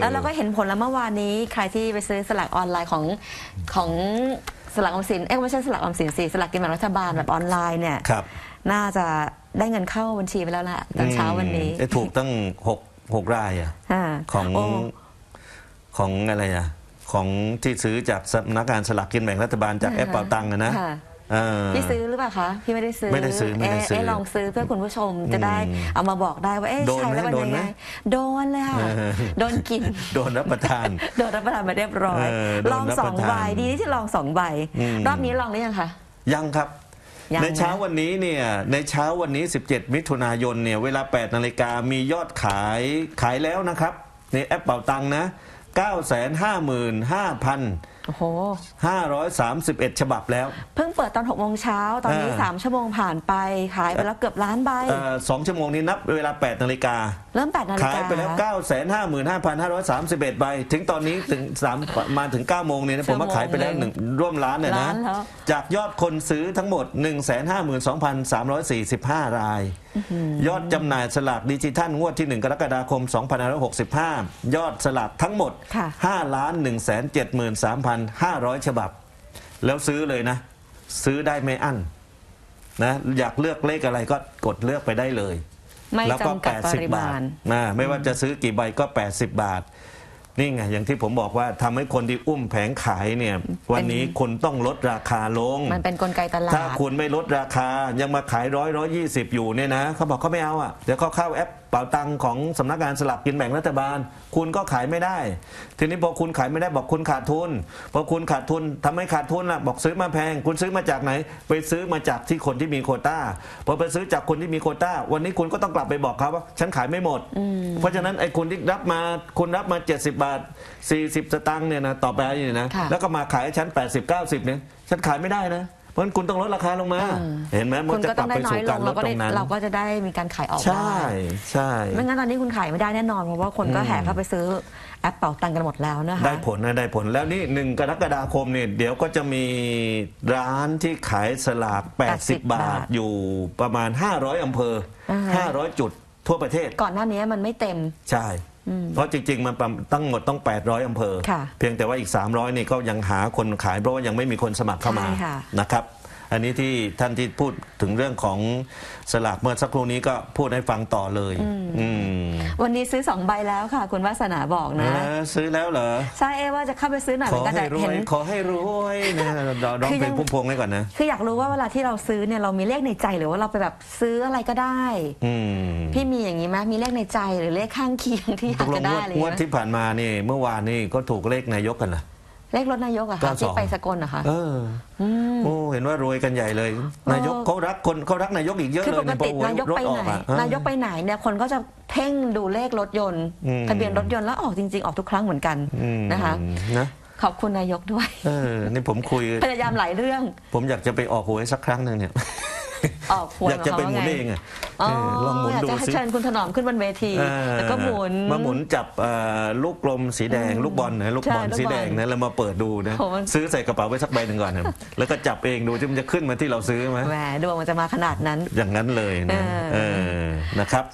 แล้วเราก็เห็นผลแล้วเมื่อวานนี้ ใครที่ไปซื้อสลากออนไลน์ของของสลากออมสินเอ้ยไม่ใช่สลากออมสินสิสลากกินแบ่งรัฐบาลแบบออนไลน์เนี่ยครับ น่าจะได้เงินเข้าบัญชีไปแล้วล่ะตอนเช้าวันนี้อืมเอ๊ะถูกตั้งหกหกรายอะอ่าของโของอะไรอะของที่ซื้อจากสำนักงานสลากกินแบ่งรัฐบาลจากแอปเป่าตังค์อะนะค่ะ เออ พี่ซื้อหรือเปล่าคะพี่ไม่ได้ซื้อไม่ได้ซื้อไม่ได้ซื้อเะเะลองซื้อเพื่อคุณผู้ชมจะได้อืมเอามาบอกได้ว่าเอ๊ะโดนใช่ไหมแล้วมันโดนยังไหมไงโดนเลยค่ะ เออ โดนกิน โดนรับประทาน โดนรับประทานมาเรียบร้อย เออโดนลองรับสปองระทานใบดีที่ลองสองใบอืม รอบนี้ลองหรือยังคะ ยังครับ ยังในเช้านะวันนี้เนี่ยในเช้าวันนี้ 17 มิถุนายนเนี่ยเวลา 8 นาฬิกามียอดขายขายแล้วนะครับ ในแอปเป่าตังค์นะ 955,500 โอ้โห531 ฉบับแล้ว เพิ่งเปิดตอน6โมงเช้าตอนนี้เออ3ชั่วโมงผ่านไปขายไปแล้วเกือบล้านใบ เอ่อสองชั่วโมงนี้นับเวลา 8 นาฬิกา เริ่ม8นาฬิขายกาไปแล้ว 955,531 ใบ ถึงตอนนี้ถึง3มาถึง 9 โมงเนี่ยนะผมว่าขายไปแล้วหนึ่งร่วมล้านเลยนะ ล้านแล้ว จากยอดคนซื้อทั้งหมด 152,345 ราย ยอดจำหน่ายสลากดิจิทัลงวดที่ 1 กรกฎาคม 2565 ยอดสลากทั้งหมด ค่ะ5ล้าน1 7 3 500 ฉบับ แล้วซื้อเลยนะ ซื้อได้ไม่อั้นนะอยากเลือกเลขอะไรก็กดเลือกไปได้เลย ไม่แล้วก็ จำกัดปริ80 บามาทณ นะไม่ว่าจะซื้อกี่ใบก็ 80 บาท นี่ไง อย่างที่ผมบอกว่าทำให้คนที่อุ้มแผงขายเนี่ย วันนี้คุณต้องลดราคาลง มันเป็นกลไกตลาดถ้าคุณไม่ลดราคายังมาขายร้อยร้อยยี่สิบอยู่เนี่ยนะเขาบอกเขาไม่เอาอะเดี๋ยวเขาเข้าแอปเป๋าตังค์ของสำนักงานสลากกินแบ่งรัฐบาล คุณก็ขายไม่ได้ ทีนี้พอคุณขายไม่ได้บอกคุณขาดทุนพอคุณขาดทุนทำให้ขาดทุนล่ะบอกซื้อมาแพง คุณซื้อมาจากไหน ไปซื้อมาจากที่คนที่มีโควต้าพอไปซื้อจากคนที่มีโควต้า วันนี้คุณก็ต้องกลับไปบอกเขาว่า ฉันขายไม่หมด เพราะฉะนั้นไอ้คุณที่รับมาคุณรับมา 70 บาท 40 สตางค์เนี่ยนะต่อไปเนี่ยนะค่ะแล้วก็มาขายให้ฉัน80 90เนี่ยฉันขายไม่ได้นะ เพราะฉะนั้นคุณต้องลดราคาลงมา เออ เห็นไหมมัคุนณจะก็กต้ลัอบงได้ไปน้อสู่ยลการงลเราดก็ตได้รงนั้น เราก็จะได้มีการขายออกใช่ได้ใช่ ไม่งั้นตอนนี้คุณขายไม่ได้แน่นอนเพราะว่าคนก็แห่เข้าไปซื้อแอปเป่าตังค์กันหมดแล้วนะคะ ได้ผลนะได้ผลแล้วนี่หนึ่งกรกฎาคมเนี่ยเดี๋ยวก็จะมีร้านที่ขายสลาก 80 80บาทอยู่ประมาณ 500อำเภอ อ่าฮะ 500 จุดทั่วประเทศ ก่อนหน้านี้มันไม่เต็ม ใช่ เพราะจริง ๆ มันประตั้งหมดต้อง 800อำเภอค่ะเพียงแต่ว่าอีก 300นี่ก็ยังหาคนขายเพราะว่ายังไม่มีคนสมัครเข้ามาใช่ค่ะนะครับ อันนี้ที่ท่านที่พูดถึงเรื่องของสลากเมื่อสักครู่นี้ก็พูดให้ฟังต่อเลยอืมวันนี้ซื้อสองใบแล้วค่ะ คุณวาสนาบอกนะ เออซื้อแล้วเหรอใช่เอะว่าจะเข้าไปซื้อหน่อยขเหมืออนกันให้แต่รวเห็นยขอให้รวยนะร้องร้องคือเพลยังงพุ่มพวงไว้ก่อนนะ คืออยากรู้ว่าเวลาที่เราซื้อเนี่ยเรามีเลขในใจหรือว่าเราไปแบบซื้ออะไรก็ได้อืมพี่มีอย่างนี้ไหมมีเลขในใจหรือเลขข้างเคียงที่อยาตกกลจะงได้งวดอะไรงวดเงี้ยที่ผ่านมานี่เมื่อวานนี่ก็ถูกเลขนายกกันนะ เลขรถนายกอะค่ะ92 ที่ไปสกลนะคะเอออโอ้เห็นว่ารวยกันใหญ่เลย นายกเขารักคนเขารักนายกอีกเยอะคือเลยปกติพอหวยนายกรถไปอไหนอกอะเออนายกไปไหนเนี่ยคนก็จะเพ่งดูเลขรถยนต์อืม ทะเบียนรถยนต์แล้วออกจริง ๆ ออกทุกครั้งเหมือนกันอืมนะคะ นะขอบคุณนายกด้วย เออนี่ผมคุย พยายามหลายเรื่อง ผมอยากจะไปออกหวยสักครั้งหนึ่งเนี่ย ออกหวยอยากจะไปหมุนขเอองงอะอ๋อเออลองหมุนอยากดูจะให้สิเชิญคุณถนอมขึ้นบนเวทีเออแล้วก็หมุน มาหมุนจับเอ่อลูกกลมสีแดง ลูกบอลนะลูกใช่บอลลูกสีแดงบอลนะแล้วมาเปิดดูนะโหมัน ซื้อใส่กระเป๋าไว้สักใบหนึ่งก่อนนะแล้วก็จับเองดูที่มันจะขึ้นมาที่เราซื้อไหมแหมดวงมันจะมาขนาดนั้น อย่างนั้นเลยนะเออ เออนะครับ